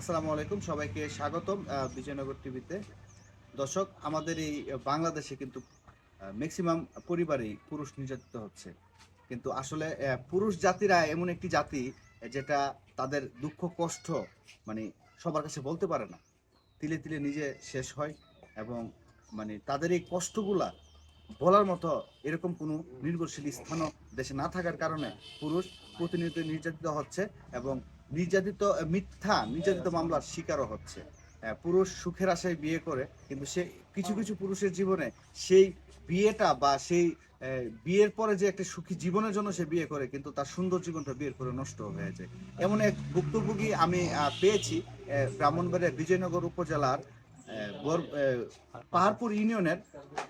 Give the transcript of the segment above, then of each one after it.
আসসালামু আলাইকুম, সবাইকে স্বাগতম বিজয়নগর টিভিতে। দর্শক, আমাদের এই বাংলাদেশে কিন্তু ম্যাক্সিমাম পরিবারেই পুরুষ নির্যাতিত হচ্ছে। কিন্তু আসলে পুরুষ জাতিরা এমন একটি জাতি, যেটা তাদের দুঃখ, কষ্ট মানে সবার কাছে বলতে পারে না। তিলে তিলে নিজে শেষ হয় এবং মানে তাদের এই কষ্টগুলা বলার মতো এরকম কোনো নির্ভরশীল স্থানও দেশে না থাকার কারণে পুরুষ প্রতিনিয়ত নির্যাতিত হচ্ছে এবং নির্যাতিত মিথ্যা নির্যাতিত মামলার শিকারও হচ্ছে। পুরুষ সুখের আশায় বিয়ে করে কিন্তু সে কিছু কিছু পুরুষের জীবনে সেই বিয়েটা বা সেই বিয়ের পরে যে একটা সুখী জীবনের জন্য সে বিয়ে করে কিন্তু তার সুন্দর জীবনটা বিয়ের করে নষ্ট হয়ে যায়। এমন এক ভুক্তভোগী আমি পেয়েছি ব্রাহ্মণবাড়িয়া বিজয়নগর উপজেলার পাহাড়পুর ইউনিয়নের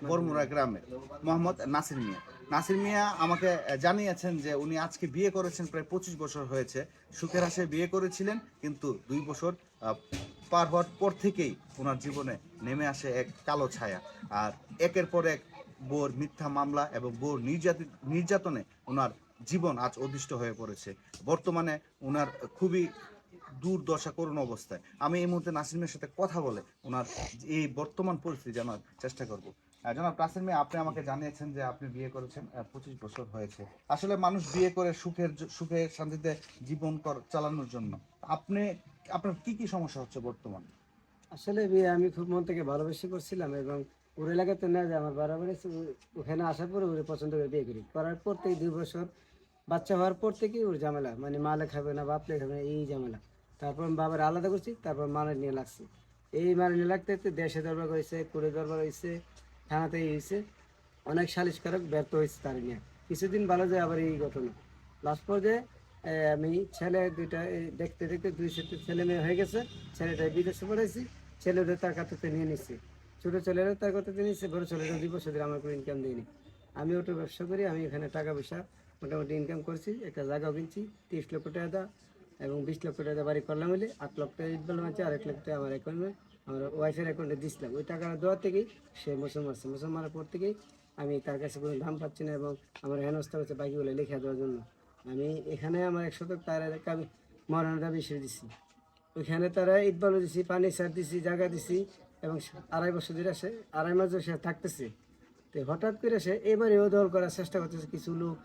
বরমুরা গ্রামে মোহাম্মদ নাসির মিয়া। নাসির মিয়া আমাকে জানিয়েছেন যে উনি আজকে বিয়ে করেছেন, প্রায় পঁচিশ বছর হয়েছে। সুখের আশায় বিয়ে করেছিলেন, কিন্তু দুই বছর পার হওয়ার পর থেকেই ওনার জীবনে নেমে আসে এক কালো ছায়া। আর একের পর এক বোর মিথ্যা মামলা এবং বোর নির্যাতিত নির্যাতনে ওনার জীবন আজ অধিষ্ঠ হয়ে পড়েছে। বর্তমানে ওনার খুবই দুর্দশা করুণ অবস্থায়। আমি এই মুহূর্তে নাসিমের সাথে কথা বলে ওনার এই বর্তমান পরিস্থিতি জানার চেষ্টা করব। জনাব নাসির মিয়া আপনি আমাকে জানিয়েছেন যে আপনি বিয়ে করেছেন পঁচিশ বছর হয়েছে। আসলে মানুষ বিয়ে করে সুখের সুখে শান্তিতে জীবন কর- চালানোর জন্য। আপনি, আপনার কি কি সমস্যা হচ্ছে বর্তমান? আসলে বিয়ে আমি খুব মন থেকে ভালোবেসে করছিলাম এবং ওর এলাকাতে না, যে আমার বাড়াবাড়ি ওখানে আসার পরে ওরে পছন্দ করে বিয়ে করি। করার পর থেকে দুই বছর, বাচ্চা হওয়ার পর থেকেই ওর ঝামেলা। মানে মালে খাবে না বাপলে খাবে না, এই ঝামেলা। তারপর আমি বাবার আলাদা করছি, তারপর মালে নিয়ে লাগছি। এই মালে নিয়ে লাগতে দেশে দরবার হয়েছে কুড়ে দরবার হয়েছে থানাতে হয়েছে। অনেক সালিশ ব্যর্থ হয়েছে তার নিয়ে। কিছুদিন ভালো যায় আবার এই ঘটনা। লাস্ট পর্যায়ে আমি ছেলে দুইটা দেখতে দেখতে দুই সাথে ছেলে মেয়ে হয়ে গেছে। ছেলেটা বিদেশে পড়াইছি ছেলেদের তার কাছে নিয়ে নিচ্ছি ছোটো ছেলেরা তার কাছে নিচ্ছে বড় ছেলেরা দুই বছর ধরে আমার কোনো ইনকাম দিইনি আমি ওটা ব্যবসা করি, আমি এখানে টাকা পয়সা মোটামুটি ইনকাম করছি। একটা জায়গাও কিনছি, তিরিশ লক্ষ টাকা এবং বিশ লক্ষ টাকা বাড়ি করলাম হলে আট লক্ষ টাকা ইট আছে আর এক লক্ষ টাকা আমার অ্যাকাউন্টে আমার ওয়াইফের অ্যাকাউন্টে দিছিলাম। ওই টাকাটা দেওয়ার থেকেই সে মুসলমান মারছে মুসলমান মারার পর থেকেই আমি তার কাছে কোনো দাম পাচ্ছি না এবং আমার হেনস্থা হচ্ছে বাকিগুলো লিখে দেওয়ার জন্য। আমি এখানে আমার এক শতক তার আমি দাবি সেরে দিছি। ওইখানে তারা ইট বালু দিছি, পানি সার দিছি জায়গা দিছি এবং আড়াই বছর ধরে সে, আড়াই মাস ধরে সে থাকতেছে। তো হঠাৎ করে সে এবারেও দল করার চেষ্টা করতেছে। কিছু লোক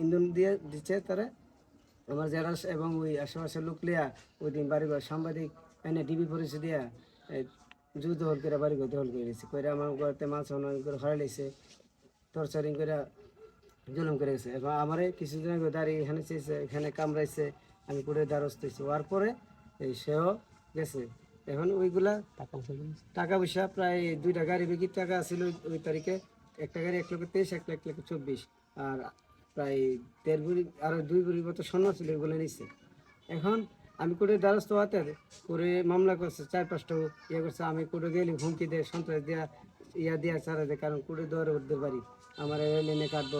ইন্ধন দিয়ে দিচ্ছে তারা। আমার যারা আস- এবং ওই আশেপাশের লোক লিয়া ওই দিন বাড়িঘর সাংবাদিক, এনে ডিবি পরিচয় দিয়া জু দহল করে বাড়িঘর দখল করে দিয়েছে করে আমার ঘরতে মাছ অনেক করে হরাই লেছে টর্চারিং করে জুলুম করে গেছে। এবং আমার কিছুদিন আগে দাঁড়িয়ে এখানে চেয়েছে এখানে কামড়াইছে আমি করে দ্বারস্থ হয়েছি। হওয়ার পরে এই সেও গেছে। এখন ওইগুলা টাকা পয়সা প্রায় দুইটা গাড়ি বিক্রির টাকা ছিল ওই তারিখে। একটা গাড়ি এক লক্ষ তেইশ এক লাখ লক্ষ চব্বিশ। আর প্রায় দেড় বুড়ি আরও দুই বুড়ির মতো স্বর্ণ ছিল এগুলো নিচ্ছে এখন আমি কোর্টের দ্বারস্থ হতে করে মামলা করছে, চার পাঁচটা ইয়ে করছে, আমি কোর্টে গেলে, হুমকি দেয়, সন্ত্রাস দেওয়া ইয়া দেওয়া ছাড়া দেয় কারণ কোর্টে দৌড়ে উঠতে পারি। আমার লেনে কাটবো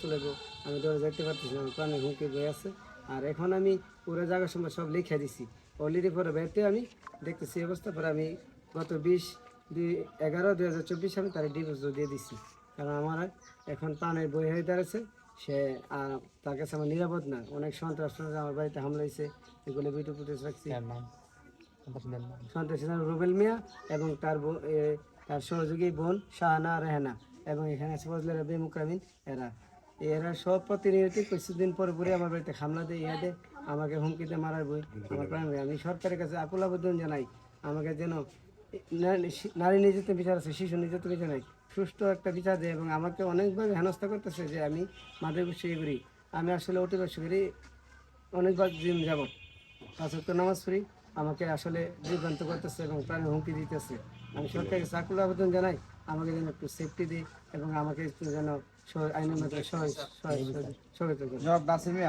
চলে যাব আমি দৌড়ে যেতে পারতেছি আমার প্রাণে হুমকি বয়ে আছে। আর এখন আমি পুরো জায়গার সময় সব লিখে দিছি। অলরেডি পরে বেরতে আমি দেখতেছি অবস্থা, পরে আমি গত বিশ দুই এগারো দুই হাজার চব্বিশ আমি তার ডিভোর্স দিয়ে দিছি। কারণ আমার এখন প্রাণের বই হয়ে দাঁড়াচ্ছে সে তার কাছে আমার নিরাপদ না। অনেক সন্ত্রাস আমার বাড়িতে হামলা হয়েছে এগুলো ভিডিও ফুটেজ রাখছি। সন্ত্রাসী নাম রুবেল মিয়া এবং তার তার সহযোগী বোন শাহানা রেহানা এবং এখানে আছে ফজলেরা বেমুকামিন এরা। এরা সব প্রতিনিয়ত কিছুদিন পরে পরে আমার বাড়িতে হামলা দেয় ইয়া দেয় আমাকে হুমকিতে মারার বই আমার প্রাণ আমি সরকারের কাছে আকুল আবেদন জানাই। আমাকে যেন নারী নির্যাতন বিচার আছে শিশু নির্যাতন বিচার নাই। সুষ্ঠু একটা বিচার দেয় এবং আমাকে অনেকভাবে হেনস্থা করতেছে যে আমি মাদের বসে করি আমি আসলে ওটি বসে করি অনেকবার দিন যাবত পাঁচ নামাজ পড়ি আমাকে আসলে বিভ্রান্ত করতেছে এবং প্রাণে হুমকি দিতেছে। আমি সরকারকে চাকুল আবেদন জানাই আমাকে যেন একটু সেফটি দিই এবং আমাকে একটু যেন আইনের সহায়তা করে। জনাব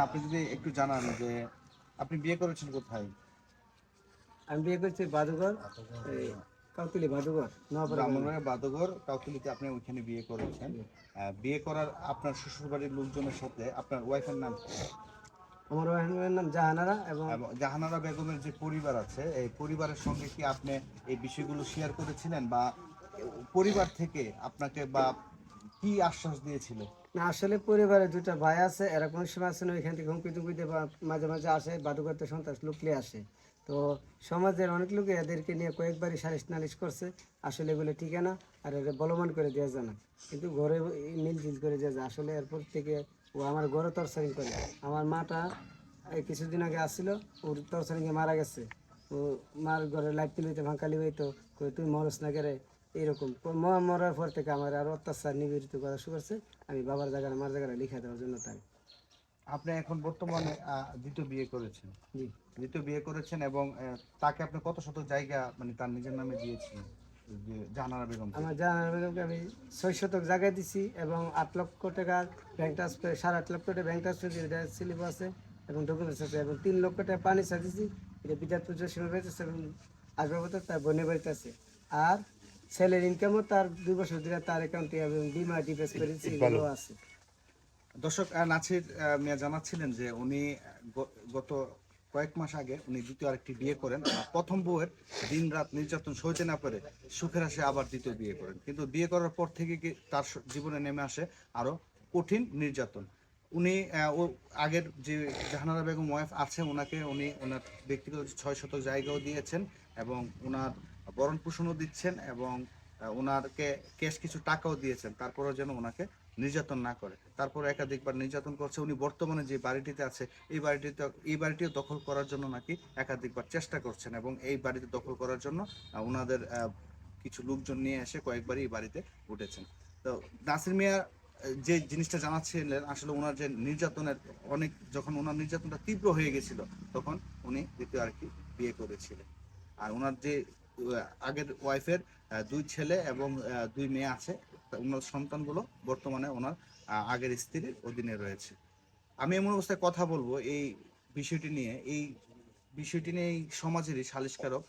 আপনি যদি একটু জানান যে আপনি বিয়ে করেছেন কোথায়? আমি বিয়ে করেছি বাদুঘর। এই কাউতুলি বাদুঘর ব্রাহ্মণবাড়িয়া আপনি ওইখানে বিয়ে করেছেন। বিয়ে করার আপনার শ্বশুর বাড়ির লোকজনের সাথে আপনার ওয়াইফের নাম আমার ওয়াইফের নাম জাহানারা এবং জাহানারা বেগমের যে পরিবার আছে এই পরিবারের সঙ্গে কি আপনি এই বিষয়গুলো শেয়ার করেছিলেন বা পরিবার থেকে আপনাকে বা কি আশ্বাস দিয়েছিল? না আসলে পরিবারে দুটা ভাই আছে এরা কোনো সময় না ওইখান থেকে হুমকি টুমকি মাঝে মাঝে আসে বাদুঘরতে সন্ত্রাস লুকলে আসে। তো সমাজের অনেক লোকে এদেরকে নিয়ে কয়েকবারই সালিশ নালিশ করছে। আসলে এগুলো ঠিক না আর এটা বলবান করে দেওয়া যায় না। কিন্তু ঘরে মিল জিল করে দেওয়া যায়। আসলে এরপর থেকে ও আমার ঘরে তরসারিং করে। আমার মাটা কিছুদিন আগে আসছিল ওর তরসারিংয়ে মারা গেছে। ও মার ঘরে লাইট তুলিতে ভাঙালি হইতো কই তুই মরস না গেলে এইরকম মা মরার পর থেকে আমার আর অত্যাচার নিবেদিত করা শুরু করছে। আমি বাবার জায়গায় মার জায়গায় লিখে দেওয়ার জন্য তাই। আপনি এখন বর্তমানে দ্বিতীয় বিয়ে করেছেন। জি। দ্বিতীয় বিয়ে করেছেন এবং তাকে আপনি কত শত জায়গা মানে তার নিজের নামে দিয়েছিলেন? যে জাহানারা বেগম আমার জানার বেগমকে আমি ছয় শতক জায়গায় দিছি এবং আট লক্ষ টাকা ব্যাংক ট্রান্সফার সাড়ে আট লক্ষ টাকা ব্যাংক ট্রান্সফার দিয়ে স্লিপ আছে এবং ডকুমেন্টস আছে এবং তিন লক্ষ টাকা পানি দিছি। এটা বিদ্যার্থী আছে এবং আসবাবত তার বোনের বাড়িতে আছে। আর ছেলের ইনকামও তার দুই বছর ধরে তার অ্যাকাউন্টে এবং বিমা ডিপেস করে দিচ্ছি এগুলো আছে। দর্শক নাছির আহ, মিয়া জানাচ্ছিলেন যে উনি গত কয়েক মাস আগে উনি দ্বিতীয় আরেকটি বিয়ে করেন প্রথম বউয়ের দিন রাত নির্যাতন সইতে না পারে সুখের আসে আবার দ্বিতীয় বিয়ে করেন। কিন্তু বিয়ে করার পর থেকে কি তার জীবনে নেমে আসে আরও কঠিন নির্যাতন। উনি ও আগের যে জাহানারা বেগম ওয়াইফ আছে, ওনাকে উনি ওনার ব্যক্তিগত ছয় শত জায়গাও দিয়েছেন এবং ওনার বরণ পোষণও দিচ্ছেন এবং ওনারকে ক্যাশ কিছু টাকাও দিয়েছেন। তারপরেও যেন ওনাকে নির্যাতন না করে। তারপর একাধিকবার নির্যাতন করছে। উনি বর্তমানে যে বাড়িটিতে আছে, এই বাড়িটিতে, এই বাড়িটিও দখল করার জন্য নাকি একাধিকবার চেষ্টা করছেন এবং এই বাড়িতে দখল করার জন্য ওনাদের কিছু লোকজন নিয়ে এসে কয়েকবারই এই বাড়িতে উঠেছেন। তো নাসির মিয়া যে জিনিসটা জানাচ্ছিলেন, আসলে ওনার যে নির্যাতনের, অনেক, যখন ওনার নির্যাতনটা তীব্র হয়ে গেছিল, তখন উনি দ্বিতীয় আরেকটি বিয়ে করেছিলেন। আর ওনার যে আগের ওয়াইফের দুই ছেলে এবং দুই মেয়ে আছে ওনার সন্তানগুলো বর্তমানে ওনার আগের স্ত্রীর অধীনে রয়েছে। আমি এমন অবস্থায় কথা বলব এই বিষয়টি নিয়ে। এই বিষয়টি নিয়ে এই সমাজেরই সালিশকারক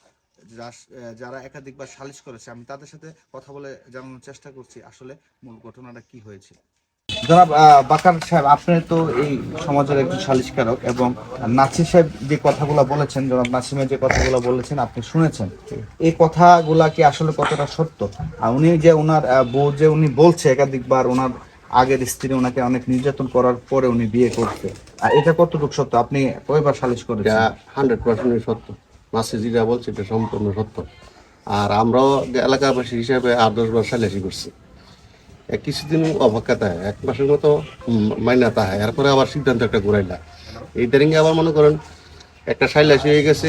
যারা একাধিকবার সালিশ করেছে, আমি তাদের সাথে কথা বলে জানানোর চেষ্টা করছি আসলে মূল ঘটনাটা কি হয়েছে। জনাব বাকার সাহেব, আপনি তো এই সমাজের একজন সালিশকারক এবং নাসির সাহেব যে কথাগুলো বলেছেন, জনাব নাসিমের যে কথাগুলো বলেছেন, আপনি শুনেছেন। এই কথাগুলা কি আসলে কতটা সত্য? আর উনি যে ওনার বউ যে উনি বলছে একাধিকবার ওনার আগের স্ত্রী ওনাকে অনেক নির্যাতন করার পরে উনি বিয়ে করছে। আর এটা কতটুকু সত্য? আপনি কয়বার সালিশ করেছেন? হান্ড্রেড পার্সেন্ট সত্য। মাসে যেটা বলছে, এটা সম্পূর্ণ সত্য। আর আমরাও এলাকাবাসী হিসাবে আট, দশ বার সালিয়াসি করছি। কিছুদিন অপেক্ষা থাকে এক মাসের মতো উম, মাইনা তাহে এরপরে আবার সিদ্ধান্ত একটা ঘুরাইলা। এই তারিখে আবার মনে করেন একটা সাইলাসি হয়ে গেছে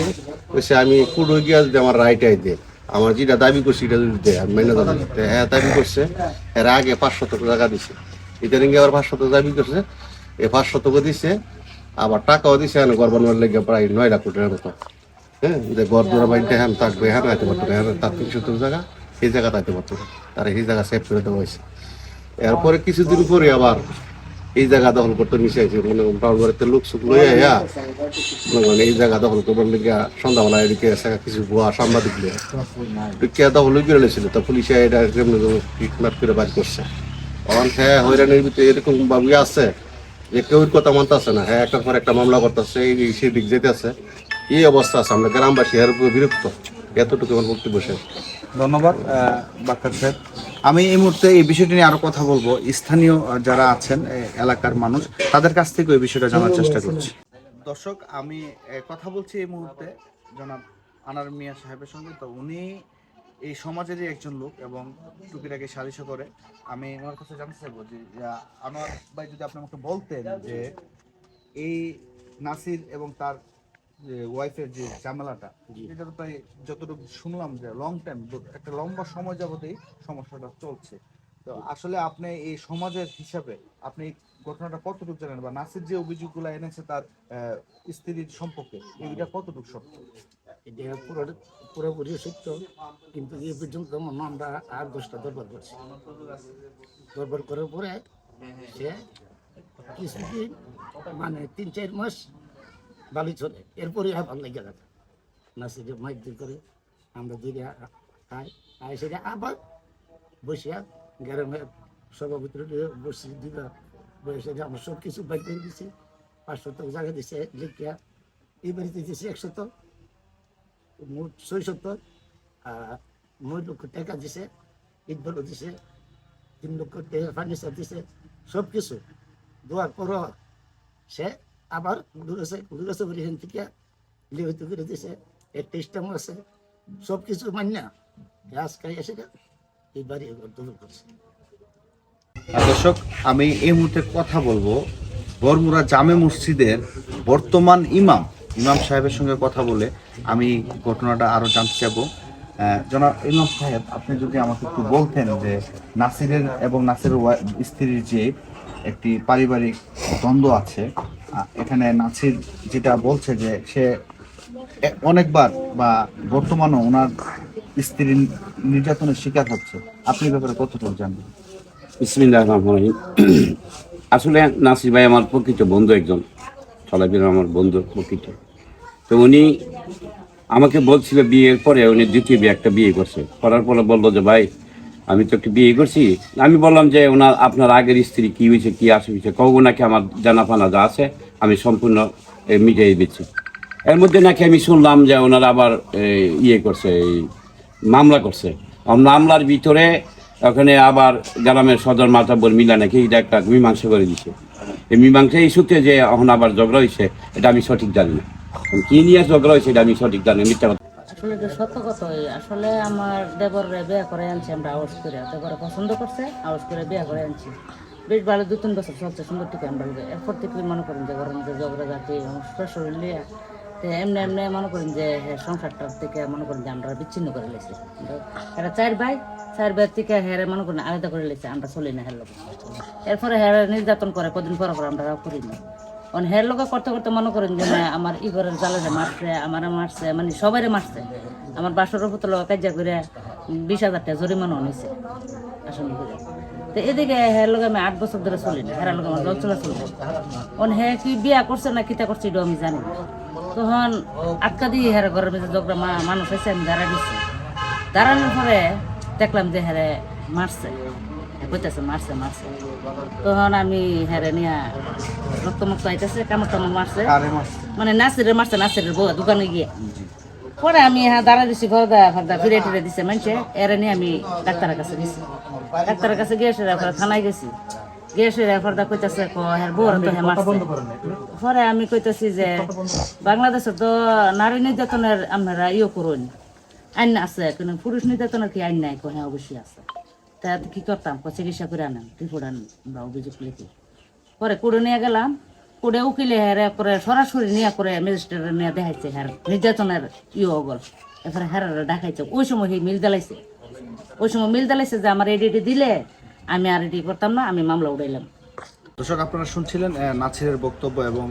কইছে আমি কুড়ো গিয়া যদি আমার রাইট আই দে আমার যেটা দাবি করছি এটা যদি দেয় আমি মাইনা দাবি হ্যাঁ দাবি করছে এর আগে পাঁচশো টাকা দিছে। তারিখে আবার পাঁচশো দাবি করছে এ পাঁচশো টাকা দিছে আবার টাকাও দিছে এনে ঘর বানানোর লেগে প্রায় নয় লাখ টাকার মতো। হ্যাঁ যে ঘর দুরা বাড়িতে হ্যাঁ থাকবে হ্যাঁ আইতে পারতো হ্যাঁ তার তিনশো জায়গা সেই জায়গা আইতে পারতো তার এই জায়গা সেভ করে দেওয়া হয়েছে। এরপরে কিছুদিন পরে আবার এই জায়গা দখল করতে মিশে আছে মানে বাড়িতে লোক সুখ লইয়া ইয়া মনে এই জায়গা দখল করবার লেগে সন্ধ্যাবেলা এদিকে কিছু ভুয়া সাংবাদিক লিয়ে টিকিয়া দখল করে লেছিল তা পুলিশে এটা কিডন্যাপ করে বাড়ি করছে। তখন হ্যাঁ হয়রানির ভিতরে এরকম ভাবি আছে যে কেউ কথা মানতেছে না। হ্যাঁ একটার পর একটা মামলা করতেছে এই সেই দিক যেতে আছে এই অবস্থা আছে আমরা গ্রামবাসী এর উপর বিরক্ত। এতটুকু আমার বক্তব্য শেষ। ধন্যবাদ আহ, বাক্কার সাহেব। আমি এই মুহূর্তে এই বিষয়টি নিয়ে আরও কথা বলব। স্থানীয় যারা আছেন এলাকার মানুষ তাদের কাছ থেকে এই বিষয়টা জানার চেষ্টা করছি। দর্শক আমি কথা বলছি এই মুহূর্তে জনাব আনার মিয়া সাহেবের সঙ্গে। তো উনি এই সমাজেরই একজন লোক এবং টুকিটাকে সালিশ করে। আমি ওনার কাছে জানতে চাইব যে আনোয়ার ভাই যদি আপনি আমাকে বলতেন যে এই নাসির এবং তার যে ওয়াইফের যে ঝামেলাটা, এটা তো প্রায় যতটুকু শুনলাম যে লং টাইম একটা লম্বা সময় যাবতেই সমস্যাটা চলছে। তো আসলে আপনি এই সমাজের হিসাবে আপনি ঘটনাটা কতটুকু জানেন বা নাসির যে অভিযোগগুলো এনেছে তার স্ত্রীর সম্পর্কে, এইটা কতটুকু সত্য? এটা পুরো পুরোপুরি সত্য, কিন্তু এই পর্যন্ত আমরা আর দশটা দরবার করছি। দরবার করার পরে সে কিছুদিন মানে তিন চার মাস ভালোই চলে এরপরে আর ভালো লেগে না। সেটা মাইক দিয়ে করে আমরা দিকে খাই খাই সেটা আবার বসিয়া গ্রামে সভাপতি বসে দিবা বসে আমরা সব কিছু বাইর করে দিছি পাঁচশো টাকা জায়গা দিছে, লিখিয়া। এই বাড়িতে দিছে একশত, মোট ছয় সত্তর আর নয় লক্ষ টাকা দিছে ইটবল দিছে, তিন লক্ষ টাকা ফার্নিচার দিছে সব কিছু দেওয়ার পর সে আবার দূরেছে দূরেছে বলে এখান থেকে লিখিত করে দিছে একটা স্টাম আছে। সব কিছু মান্য আজকে এসে এই বাড়ি দখল করছে। দর্শক, আমি এই মুহূর্তে কথা বলব বরমুরা জামে মসজিদের বর্তমান ইমাম ইমাম সাহেবের সঙ্গে কথা বলে আমি ঘটনাটা আরও জানতে চাবো জনাব ইমাম সাহেব, আপনি যদি আমাকে একটু বলতেন যে নাসিরের এবং নাসিরের স্ত্রীর যে একটি পারিবারিক দ্বন্দ্ব আছে এখানে নাসির যেটা বলছে যে সে অনেকবার বা বর্তমানে ওনার স্ত্রীর নির্যাতনের শিকার হচ্ছে। আপনি ব্যাপারে কতটুকু জানবেন? আসলে নাসির ভাই আমার প্রকৃত বন্ধু একজন চলাফেরা আমার বন্ধু প্রকৃত। তো উনি আমাকে বলছিল বিয়ের পরে, উনি দ্বিতীয় বিয়ে, একটা বিয়ে করছে। করার পরে বলল যে, ভাই আমি তো বিয়ে করছি। আমি বললাম যে ওনার, আপনার আগের স্ত্রী কি হয়েছে, কি আসে হয়েছে কব নাকি আমার জানা ফানা যা আছে, আমি সম্পূর্ণ মিটিয়ে দিচ্ছি। এর মধ্যে নাকি আমি শুনলাম যে ওনারা আবার ইয়ে করছে, এই, মামলা করছে। মামলার ভিতরে ওখানে আবার গ্রামের সদর মাতাবর মিলা নাকি এটা একটা মীমাংসা করে দিছে। এই মীমাংসা ইস্যুতে যে এখন আবার ঝগড়া হয়েছে এটা আমি সঠিক জানি না। কি নিয়ে ঝগড়া হয়েছে এটা আমি সঠিক জানি মিথ্যা আসলে এটা সত্য কথাই আসলে আমার দেবরে বিয়ে করে আনছি, আমরা আওয়াজ করে। দেবরে পছন্দ করছে আওয়াজ করে বিয়ে করে আনছি। বেশ ভালো দু তিন বছর চলছে, সুন্দর টিকে আমরা। এরপর থেকে মনে করেন যে ঘরের মধ্যে ঝগড়া জাতি শ্বশুর লিয়া এমনি এমনি মনে করেন যে সংসারটার থেকে মনে করেন যে আমরা বিচ্ছিন্ন করে লেছি। এরা চার ভাই চার ভাই থেকে হেরে মনে করেন আলাদা করে লেছে, আমরা চলি না হের লোক এরপরে হেরে নির্যাতন করে, কদিন পর পর আমরা করি না। অন হের লোক করতে করতে মনে করেন যে আমার ই ঘরের জালে মারছে, আমার মারছে মানে সবাইরে মারছে। আমার বাসর পুত্র লোক কাজা করে বিশ হাজার টাকা জরিমানা আসামি করে তো এদিকে হের লোক আমি আট বছর ধরে চলি না হেরার লোক আমার জল চলা চলবে অন হে কি বিয়া করছে না কিতা করছে এটা আমি জানি তখন আটকা দিয়ে হের ঘরের মধ্যে মা- মানুষ এসে আমি দাঁড়া দিচ্ছি দাঁড়ানোর পরে দেখলাম যে হেরে মারছে। কইতেছে মারছে মারছে। তখন আমি হেরে নিয়ে রক্ত মুক্ত আইতেছে কামড় টামড় মারছে। মানে মারছে নাসিরের বউ দোকানে গিয়ে। পরে আমি হ্যাঁ দাঁড়া দিছি ফরদা ফিরে টিরে দিছে এরে নিয়ে আমি ডাক্তারের কাছে গেছি। ডাক্তারের কাছে গিয়ে সেরা থানায় গেছি। কইতাছে পরে আমি কইতাছি যে বাংলাদেশে তো নারী নির্যাতনের আপনারা ইয়ে করুন। আইন আছে কিন্তু পুরুষ নির্যাতনের কি আইন নাই? কো হ্যাঁ অবশ্যই আছে। তা কি করতাম? চিকিৎসা করে রিপোর্ট আনেন আমরা অভিযোগ লিখি। পরে কুড়ে নিয়ে গেলাম, কুড়ে উকিলে হেরে করে সরাসরি নিয়ে করে ম্যাজিস্ট্রেট নিয়ে দেখাইছে হ্যার নির্যাতনের ইয়ে অগল। এরপরে হ্যার দেখাইছে, ওই সময় সেই মিল দালাইছে। ওই সময় মিল দালাইছে যে আমার এডি দিলে আমি আর এডি করতাম না, আমি মামলা উড়াইলাম দর্শক, আপনারা শুনছিলেন নাছিরের বক্তব্য এবং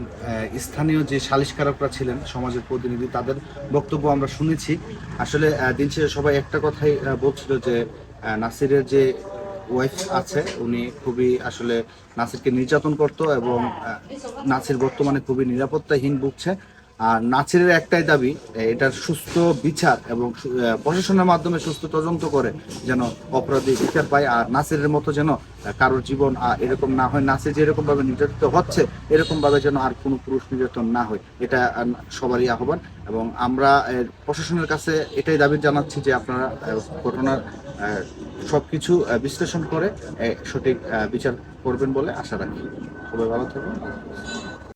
স্থানীয় যে সালিশকারকরা ছিলেন, সমাজের প্রতিনিধি, তাদের বক্তব্য আমরা শুনেছি। আসলে দিন শেষে সবাই একটা কথাই বলছিল যে নাসিরের যে ওয়াইফ আছে, উনি খুবই আসলে নাসিরকে নির্যাতন করত এবং নাসির বর্তমানে খুবই নিরাপত্তাহীন ভুগছে। আর নাছিরের একটাই দাবি এটার সুস্থ বিচার এবং প্রশাসনের মাধ্যমে সুস্থ তদন্ত করে যেন অপরাধী বিচার পায় আর নাসিরের মতো যেন কারোর জীবন এরকম না হয়। নাসির যেরকম ভাবে নির্যাতিত হচ্ছে এরকম ভাবে যেন আর কোনো পুরুষ নির্যাতন না হয়। এটা সবারই আহ্বান এবং আমরা প্রশাসনের কাছে এটাই দাবি জানাচ্ছি যে আপনারা ঘটনার সব কিছু বিশ্লেষণ করে সঠিক বিচার করবেন বলে আশা রাখি। সবাই ভালো থাকবেন।